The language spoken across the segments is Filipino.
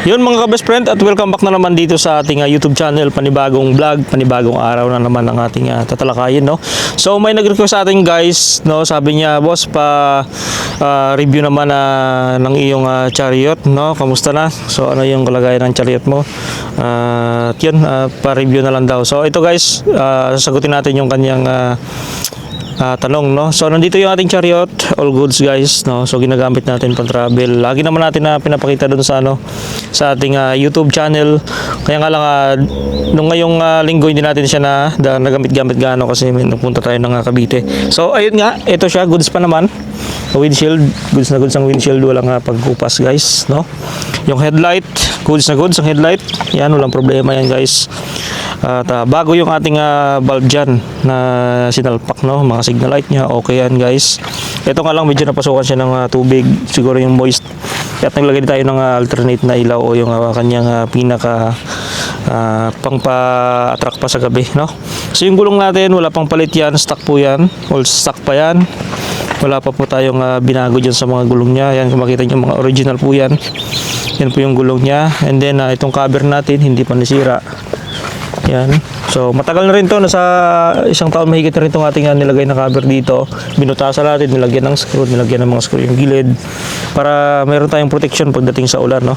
Yun mga ka-best friend at welcome back na naman dito sa ating ah, YouTube channel, panibagong vlog, panibagong araw na naman ang ating ah, tatalakayin, no. So may nag-request sa atin guys, no, sabi niya, boss pa ah, review naman ah, ng iyong ah, chariot, no. Kamusta na? So ano yung kalagayan ng chariot mo? Ah, at yun, ah, pa-review na lang daw. So ito guys, ah, sasagutin natin yung kanyang ah, Ah, tanong no. So nandito yung ating chariot, all goods guys no. So ginagamit natin pang travel. Lagi naman natin na pinapakita doon sa ano sa ating ah, YouTube channel. Kaya nga lang ah, nung ngayong ah, linggo hindi natin siya na, nagamit-gamit gaano kasi may napunta tayo ng ah, Cavite. So ayun nga, ito siya goods pa naman. Windshield, goods na goods ang windshield, walang uh, pagkupas guys, no? Yung headlight, goods na goods ang headlight. Yan, walang problema yan guys. At ah, bago yung ating ah, bulb dyan na sinalpak, no? Mga signal light niya, okay yan guys. Ito nga lang, medyo napasukan siya ng ah, tubig, siguro yung moist. At naglagay tayo ng ah, alternate na ilaw o yung ah, kanyang ah, pinaka ah, pang pa-attract pa sa gabi, no? So yung gulong natin, wala pang palit yan, stock po yan, all stock pa yan. Wala pa po tayong ah, binago dyan sa mga gulong niya. Yan, kung makita nyo, mga original po yan. Yan po yung gulong niya. And then, ah, itong cover natin, hindi pa nasira. Yan. So, matagal na rin to. Nasa isang taon mahigit na rin itong ating ah, nilagay na cover dito. Binutasan natin, nilagyan ng screw, nilagyan ng mga screw yung gilid. Para meron tayong protection pagdating sa ulan, no?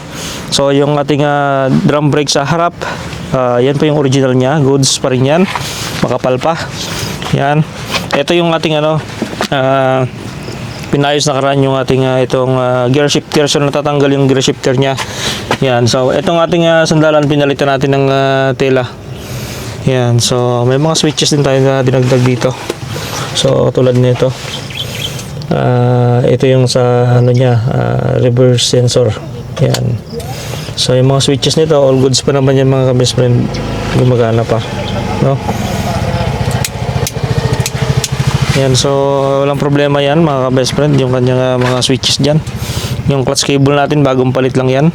So, yung ating ah, drum brake sa harap, ah, yan po yung original niya. Goods pa rin yan. Makapal pa. Yan. Ito yung ating ano, ah, pinayos na karaan yung ating ah, itong ah, gear shifter so natatanggal yung gear shifter niya yan so itong ating ah, sandalan pinalitan natin ng ah, tela yan so may mga switches din tayo na dinagdag dito. So tulad nito. Ah, ito yung sa ano niya ah, reverse sensor. Yan. So yung mga switches nito all goods pa naman yan mga kabest friend. Gumagana pa no? Yan, so walang problema yan mga ka-best friend, yung kanyang ah, mga switches dyan. Yung clutch cable natin, bagong palit lang yan.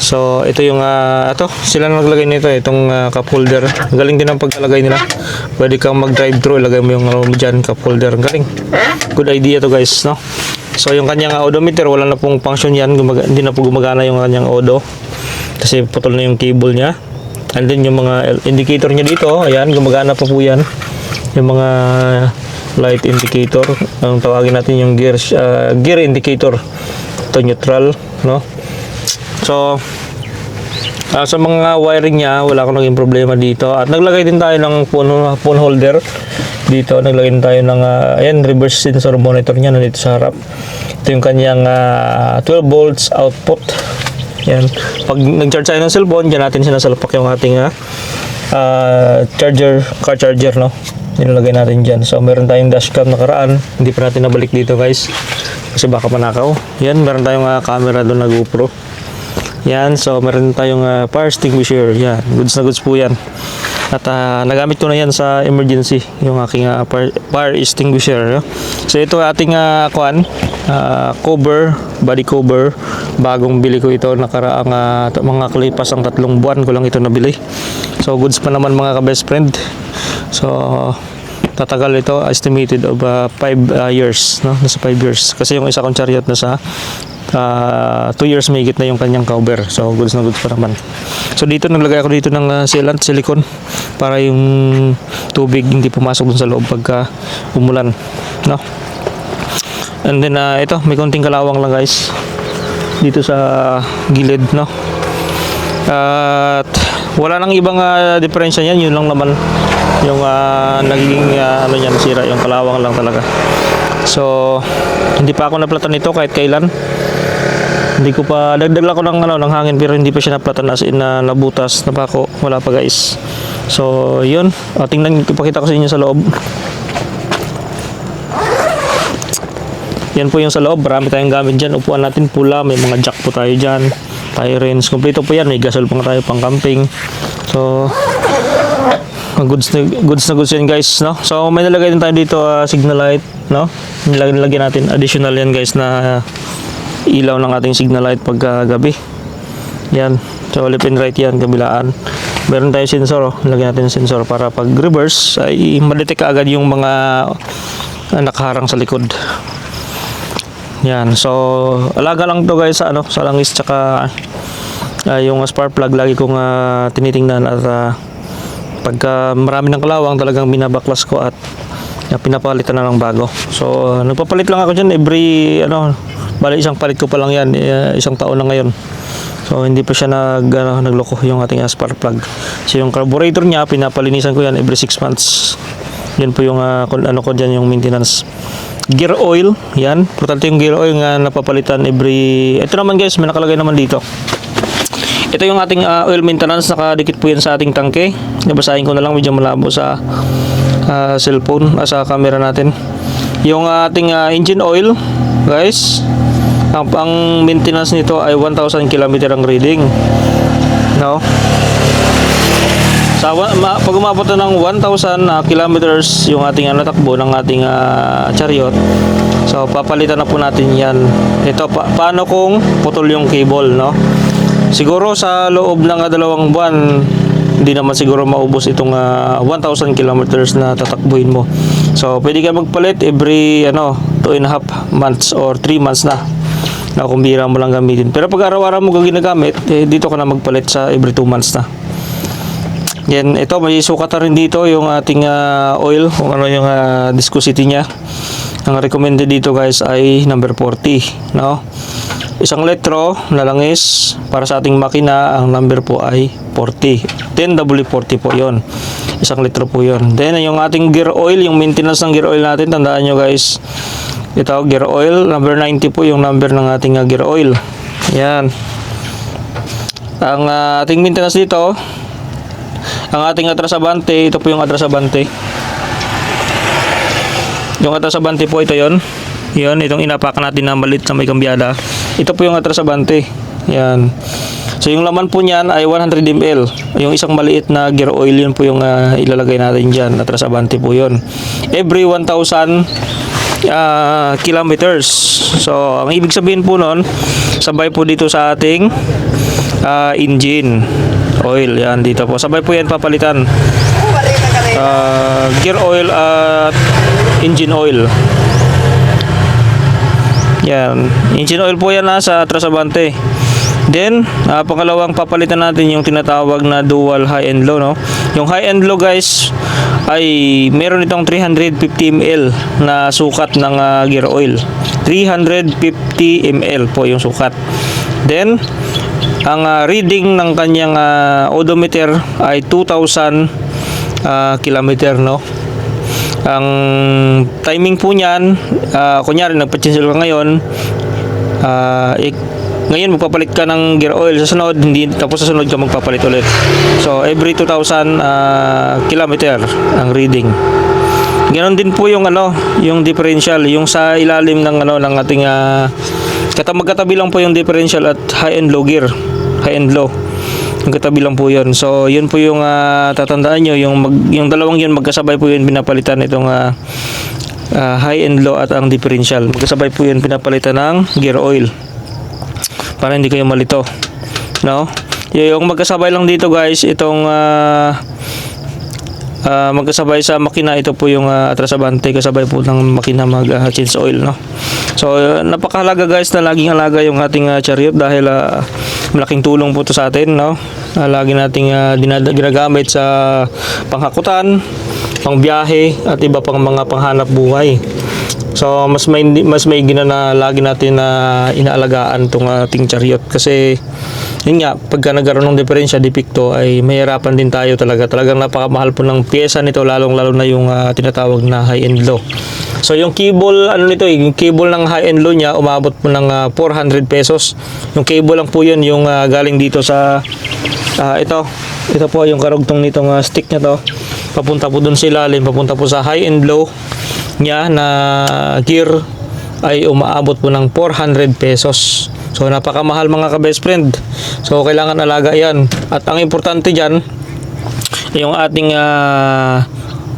So, ito yung, ah, ito, sila na naglagay nito, itong ah, cup holder. Galing din ang pagkalagay nila. Pwede kang mag-drive through, ilagay mo yung ano dyan, cup holder. Galing. Good idea to guys, no? So, yung kanyang ah, odometer, wala na pong function yan. Gumaga, hindi na po gumagana yung kanyang odo. Kasi putol na yung cable niya. And then yung mga indicator niya dito, ayan, gumagana pa po yan. Yung mga light indicator, ang tawagin natin yung gear ah, gear indicator to neutral, no? So ah, sa mga wiring niya, wala akong naging problema dito. At naglagay din tayo ng phone, phone holder dito. Naglagay din tayo ng ah, ayan, reverse sensor monitor niya nandito sa harap. Ito yung kanyang ah, 12 volts output. Yan. Pag nag-charge tayo ng cellphone, dyan natin sinasalpak yung ating ah, charger, car charger, no? Nilalagay natin dyan. So, meron tayong dashcam nakaraan. Hindi pa natin nabalik dito, guys. Kasi baka manakaw. Yan, meron tayong ah, camera doon na GoPro. Yan, so meron tayong ah, fire extinguisher. Yan, goods na goods po yan. At ah, nagamit ko na yan sa emergency, yung aking ah, fire, fire extinguisher. no? So ito ating uh, kuan, ah, cover, body cover. Bagong bili ko ito nakaraang t- mga kalipas ang tatlong buwan ko lang ito nabili. So goods pa naman mga ka-best friend. So tatagal ito estimated of 5 years no nasa 5 years kasi yung isa kong chariot nasa 2 years may na yung kanyang cover. So goods na goods pa naman. So dito naglagay ako dito ng ah, sealant silicone para yung tubig hindi pumasok dun sa loob pagka umulan no? And then ah, ito may konting kalawang lang guys dito sa gilid no? At wala nang ibang uh, diferensya niyan. Yun lang naman yung ah, nagiging ah, ano niyan sira. Yung kalawang lang talaga so hindi pa ako naplatan nito kahit kailan. Hindi ko pa dagdag lang ako ng ano ng hangin pero hindi pa siya naplatan as in na nabutas na pa ako wala pa guys. So yun. O, tingnan ipakita ko sa inyo sa loob. Yan po yung sa loob. Marami tayong gamit dyan. Upuan natin pula. May mga jack po tayo dyan. Tyrants. Kompleto po yan. May gasol pa nga tayo pang camping. So mga goods na goods na goods yan guys no? So may nalagay din tayo dito ah, signal light no nilagyan natin additional yan guys na ilaw ng ating signal light pagka gabi yan. So left and right yan kabilaan. Meron tayong sensor oh. nilagyan natin ng sensor para pag reverse ay madetect agad yung mga ah, nakaharang sa likod. Yan. So alaga lang to guys sa ano sa langis tsaka Ah, yung spark plug lagi kong ah, tinitingnan at ah, pagka marami ng kalawang talagang binabaklas ko at ah, pinapalitan na ng bago. So nagpapalit lang ako dyan every ano, bali isang palit ko pa lang yan, eh, isang taon na ngayon. So hindi pa siya nag ano, nagloko yung ating spark plug. So yung carburetor niya pinapalinisan ko yan every 6 months. Yan po yung kung ano ko dyan yung maintenance. Gear oil, yan. Importante yung gear oil nga napapalitan every... Ito naman guys, may nakalagay naman dito. Ito yung ating ah, oil maintenance, nakadikit po yan sa ating tangke. Nabasahin ko na lang, medyo malabo sa ah, cellphone, ah, sa camera natin. Yung ating ah, engine oil, guys, ang, ang maintenance nito ay 1,000 km ang reading. No? Sa ma, pag umabot ng 1,000 ah, kilometers yung ating ano, takbo ng ating ah, chariot, so papalitan na po natin yan. Ito, pa, paano kung putol yung cable, no? Siguro sa loob ng dalawang buwan, hindi naman siguro maubos itong ah, 1,000 kilometers na tatakbuhin mo. So, pwede ka magpalit every ano, 2 and a half months or 3 months na na kung bira mo lang gamitin. Pero pag araw-araw mo ginagamit, eh, dito ka na magpalit sa every 2 months na. Yan, ito may sukat rin dito yung ating ah, oil, kung ano yung ah, viscosity niya. Ang recommended dito guys ay number 40, no? Isang litro na langis para sa ating makina, ang number po ay 40. 10W40 po 'yon. Isang litro po 'yon. Then yung ating gear oil, yung maintenance ng gear oil natin, tandaan nyo guys. Ito, gear oil, number 90 po yung number ng ating ah, gear oil. Yan. Ang ah, ating maintenance dito, ang ating atrasabante, ito po yung atrasabante. Yung atrasabante po ito yon. Yon, itong inapakan natin na malit na may kambyada. Ito po yung atrasabante. Yan. So yung laman po niyan ay 100 ml. Yung isang maliit na gear oil yun po yung ah, ilalagay natin diyan. Atrasabante po yon. Every 1,000 ah, kilometers. So ang ibig sabihin po nun, sabay po dito sa ating ah, engine oil. Yan dito po. Sabay po yan papalitan. Ah, gear oil at engine oil. Yan. Engine oil po yan na sa Trasabante. Then, ah, pangalawang papalitan natin yung tinatawag na dual high and low, no? Yung high and low, guys, ay meron itong 350 ml na sukat ng ah, gear oil. 350 ml po yung sukat. Then, ang ah, reading ng kanyang ah, odometer ay 2,000 ah, kilometer, no? Ang timing po niyan, ah, kunyari nagpa-change ka ngayon, ik- ngayon magpapalit ka ng gear oil sa sunod, hindi tapos sa sunod ka magpapalit ulit. So every 2,000 ah, kilometer ang reading. Ganon din po yung ano, yung differential, yung sa ilalim ng ano ng ating uh, magkatabi lang po yung differential at high and low gear, high and low. Yung katabi lang po yun. So, yun po yung ah, tatandaan nyo. Yung, mag, yung dalawang yun, magkasabay po yun pinapalitan itong ah, ah, high and low at ang differential. Magkasabay po yun pinapalitan ng gear oil. Para hindi kayo malito. No? Yung magkasabay lang dito guys, itong ah, ah, magkasabay sa makina ito po yung uh, atrasabante kasabay po ng makina mag ah, change oil no so uh, napakahalaga guys na laging alaga yung ating ah, chariot dahil ah, malaking tulong po to sa atin no? Ah, lagi nating uh, ginagamit sa panghakutan pangbiyahe at iba pang mga panghanap buhay. So mas may mas may gina na lagi natin na inaalagaan tong ating chariot kasi yun nga pagka nagkaroon ng diferensya depekto ay mahirapan din tayo talaga talagang napakamahal po ng pyesa nito lalong lalo na yung ah, tinatawag na high and low. So yung cable ano nito eh, yung cable ng high and low niya umabot po ng ah, 400 pesos. Yung cable lang po yun yung ah, galing dito sa ah, ito. Ito po yung karugtong nitong ah, stick niya to. Papunta po dun sa ilalim, papunta po sa high and low niya na gear ay umaabot po ng 400 pesos. So napakamahal mga ka-best friend. So kailangan alaga 'yan. At ang importante diyan yung ating ah,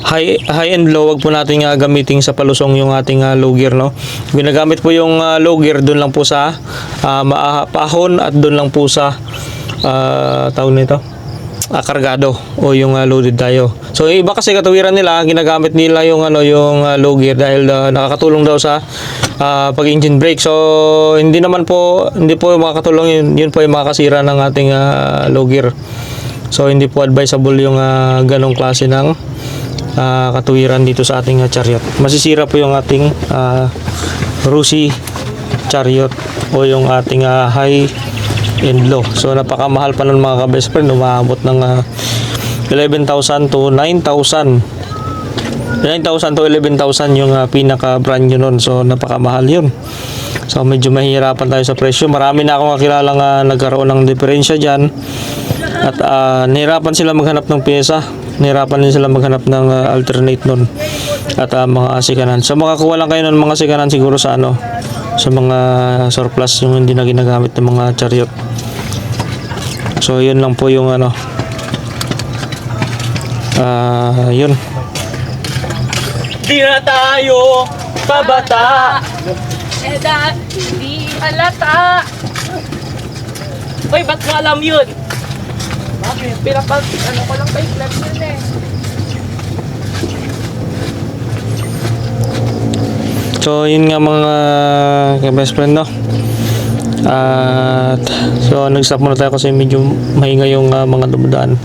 high high and low wag po nating ah, gamitin sa palusong yung ating ah, low gear no. Ginagamit po yung ah, low gear doon lang po sa maa- pahon at doon lang po sa ah, tawag nito ah, kargado o yung ah, loaded tayo. So iba kasi katuwiran nila ginagamit nila yung ano yung ah, low gear dahil ah, nakakatulong daw sa ah, pag-engine brake. So hindi naman po hindi po makakatulong yun, yun po yung makakasira ng ating ah, low gear. So hindi po advisable yung ah, ganong klase ng ah, katuwiran dito sa ating ah, chariot. Masisira po yung ating ah, Rusi chariot o yung ating ah, high and low. So napakamahal pa ng mga ka-best friend, umaabot ng ah, 11,000 to 9,000. 9,000 to 11,000 yung ah, pinaka brand nyo nun. So napakamahal yun. So medyo mahirapan tayo sa presyo. Marami na akong kakilalang uh, nagkaroon ng diferensya dyan. At ah, nahirapan sila maghanap ng pyesa. Nahirapan din sila maghanap ng ah, alternate nun. At ah, mga asikanan. So makakuha lang kayo ng mga asikanan siguro sa ano sa mga surplus yung hindi na ginagamit ng mga chariot. So yun lang po yung ano ah yun. Di na tayo pabata. Eh, da, hindi halata. Uy, ba't mo alam yun? Bakit? Pinapag, ano ko lang kay Flag yun eh. So yun nga mga ka-best friend no. At so nag-stop muna tayo kasi medyo mahinga yung ah, mga dumadaan.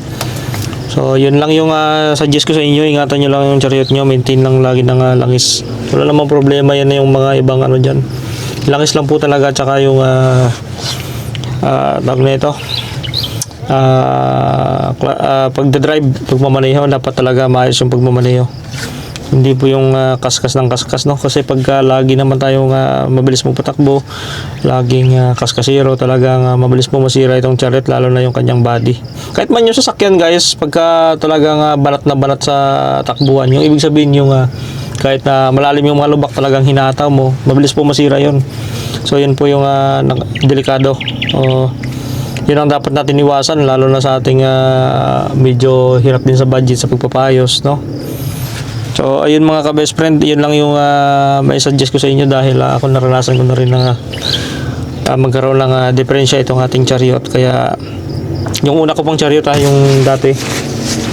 So yun lang yung ah, suggest ko sa inyo, ingatan nyo lang yung chariot nyo, maintain lang lagi ng ah, langis. Wala namang problema yan yung mga ibang ano dyan. Langis lang po talaga tsaka yung uh, uh, tawag na ito. Ah, kla- ah, pagdadrive, pagmamaneho, dapat talaga maayos yung pagmamaneho. Hindi po yung ah, kaskas ng kaskas no kasi pagka lagi naman tayong ah, mabilis mong patakbo, laging uh, kaskasiro talagang ah, mabilis po masira itong chariot lalo na yung kanyang body. Kahit man yung sasakyan guys, pagka talagang ah, banat na banat sa takbuhan, yung ibig sabihin yung ah, kahit na malalim yung mga lubak talagang hinataw mo, mabilis po masira yon. So yun po yung ah, nak- delikado. O, yun ang dapat natin iwasan lalo na sa ating ah, medyo hirap din sa budget sa pagpapayos, no? So, ayun mga ka-best friend, yun lang yung uh, may suggest ko sa inyo dahil ah, ako naranasan ko na rin na ah, magkaroon ng uh, diferensya itong ating chariot. Kaya, yung una ko pang chariot ah, yung dati.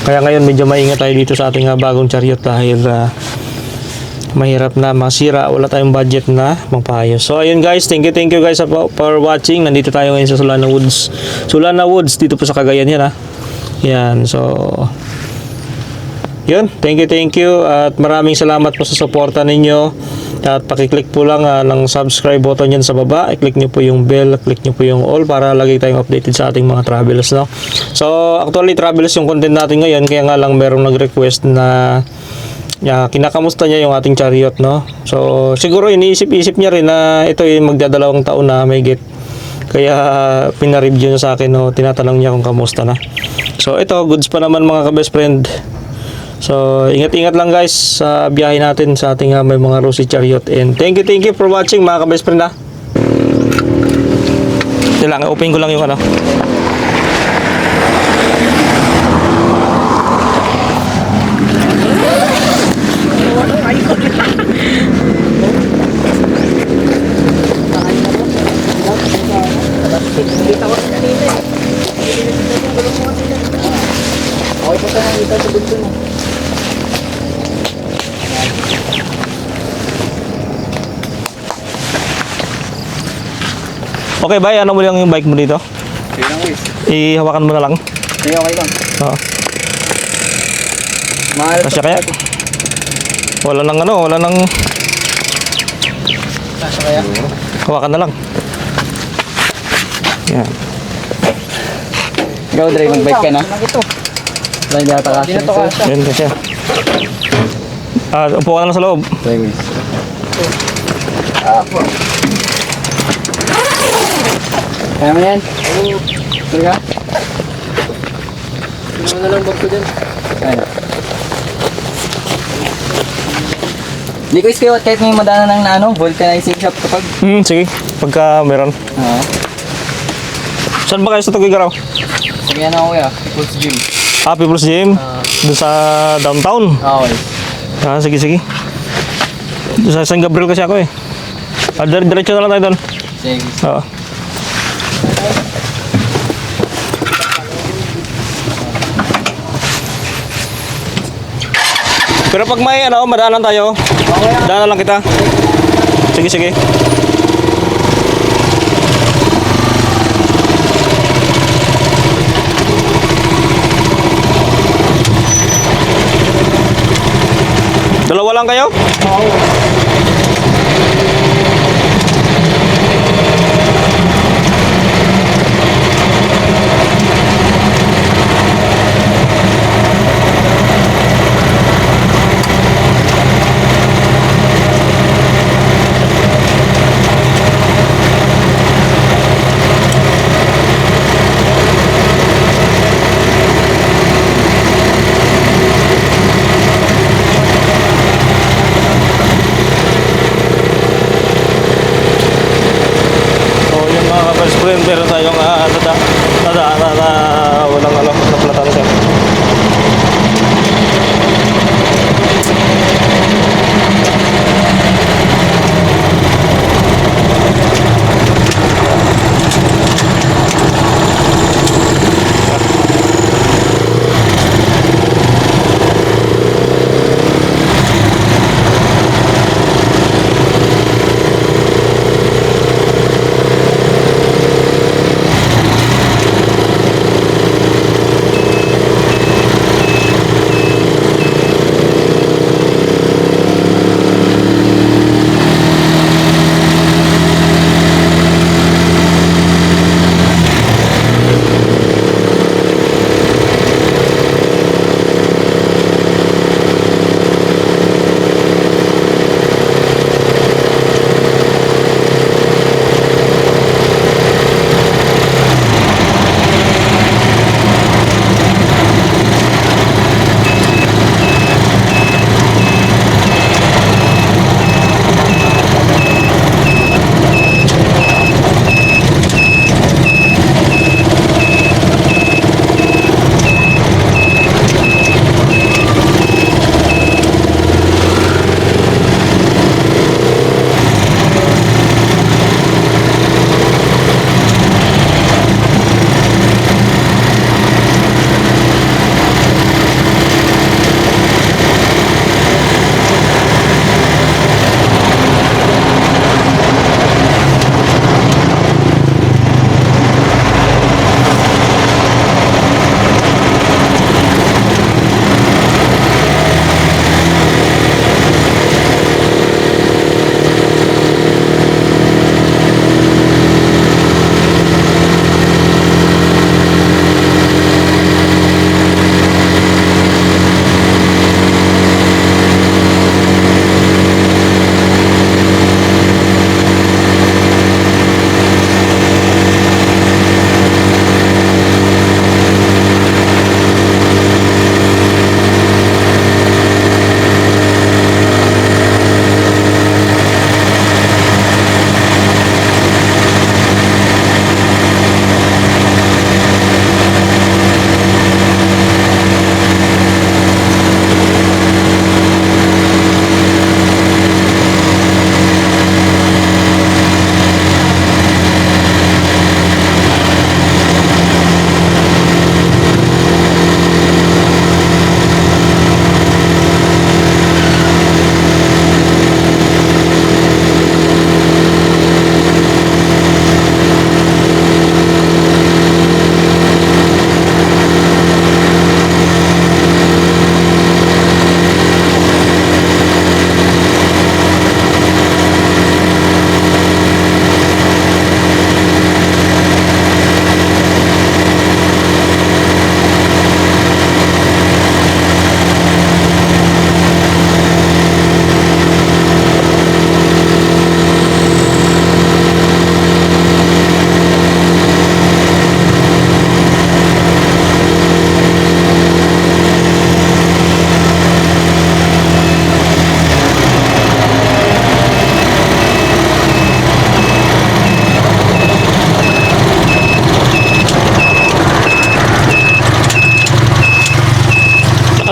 Kaya ngayon medyo maingat tayo dito sa ating ah, bagong chariot dahil ah, mahirap na masira, wala tayong budget na magpaayos. So, ayun guys, thank you, thank you guys for, for watching. Nandito tayo ngayon sa Solana Woods. Solana Woods, dito po sa Cagayan yan ha. Yan, so yun, thank you, thank you. At maraming salamat po sa suporta ninyo. At pakiclick po lang ah, ng subscribe button yan sa baba. I-click nyo po yung bell, click nyo po yung all para lagi tayong updated sa ating mga travels no? so actually travels yung content natin ngayon kaya nga lang merong nag-request na ya kinakamusta niya yung ating chariot no? So siguro iniisip-isip niya rin na ito yung magdadalawang taon na may get. Kaya pina-review niya sa akin no? Tinatanong niya kung kamusta na. So ito goods pa naman mga ka-best friend So, ingat-ingat lang guys sa biyahe natin sa ating uh, may mga Rosy Chariot. And thank you, thank you for watching mga ka-best friend ha. Ito lang, open ko lang yung ano. Okay, bye. Ano mo lang yung bike mo dito? Yun ang waste. Ihawakan mo na lang. Ay, okay lang. Oo. Mahal Kasya kaya? Wala nang ano, wala nang Kasya kaya? hawakan na lang. Yan. Ikaw, Dre, mag-bike ka na. Ito. Wala hindi ata kasya. Dito kasya. Yan. Ah, upo ka na lang sa loob. Try waste. Kaya mo yan? Oo. Talaga? Ano na lang bag ko dyan? Ayun. Hindi ko iskayo kahit may madana ng na, ano, vulcanizing shop kapag. Hmm, sige. Pagka meron. Oo. Saan ba kayo sa Tugigaraw? Sige ano ako ya, Pulse Gym. Ah, People's Gym. Ah. Doon sa downtown. Okay. Ah, sige, sige. Doon sa San Gabriel kasi ako eh. Ah, dire- diretso na lang tayo doon. Sige. Oo. Pero pag may ano, madaanan tayo, daanan lang kita. Sige, sige. Dalawa lang kayo? So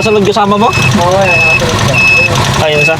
Nakasunod kasama mo? Oo, yan. nakasunod ka. Ayun sa.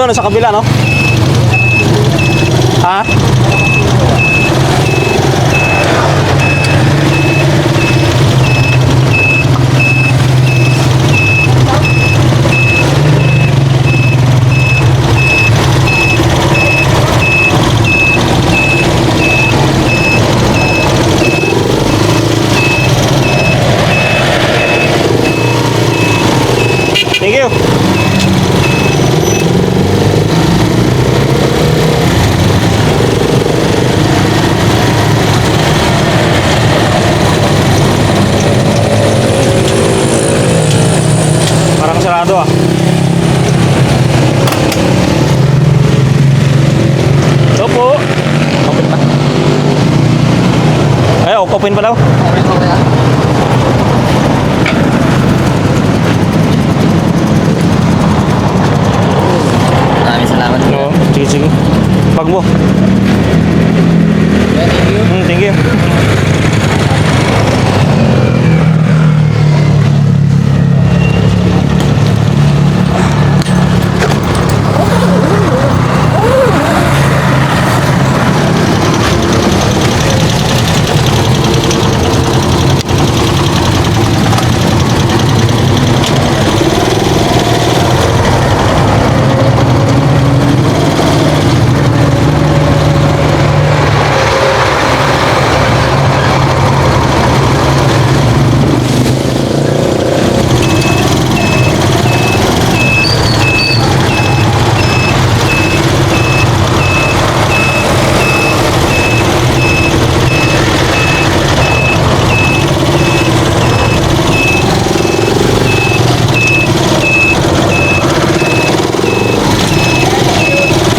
Doon sa kabila, no? Ha? Thank you. Parang sarado ah. Ito po. Open pa. Ay, open pa daw. Open? Maraming salamat. No, sige sige. Pag mo. Yeah, thank you. Hmm, thank you.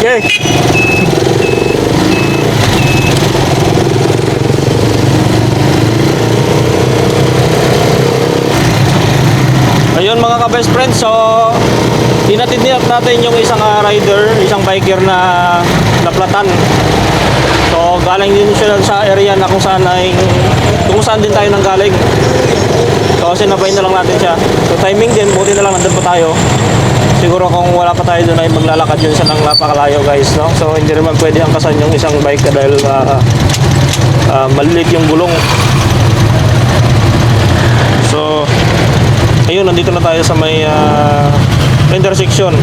Yay! Ayun mga ka-best friends, so tinatid niyat natin yung isang ah, rider, isang biker na naplatan. So galing din siya sa area na kung saan ay kung saan din tayo nang galing. So sinabay na lang natin siya. So timing din, buti na lang nandun pa tayo. Siguro kung wala pa tayo doon ay maglalakad yun siya ng napakalayo guys. No? So hindi naman pwede angkasan yung isang bike dahil ah, ah, maliit yung gulong. So Ayun, nandito na tayo sa may uh, intersection.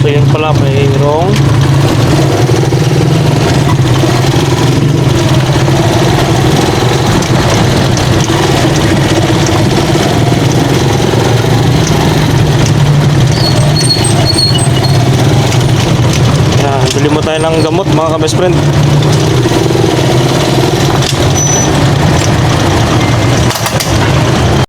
So, yun pala, mayroong ng gamot mga ka-best friend.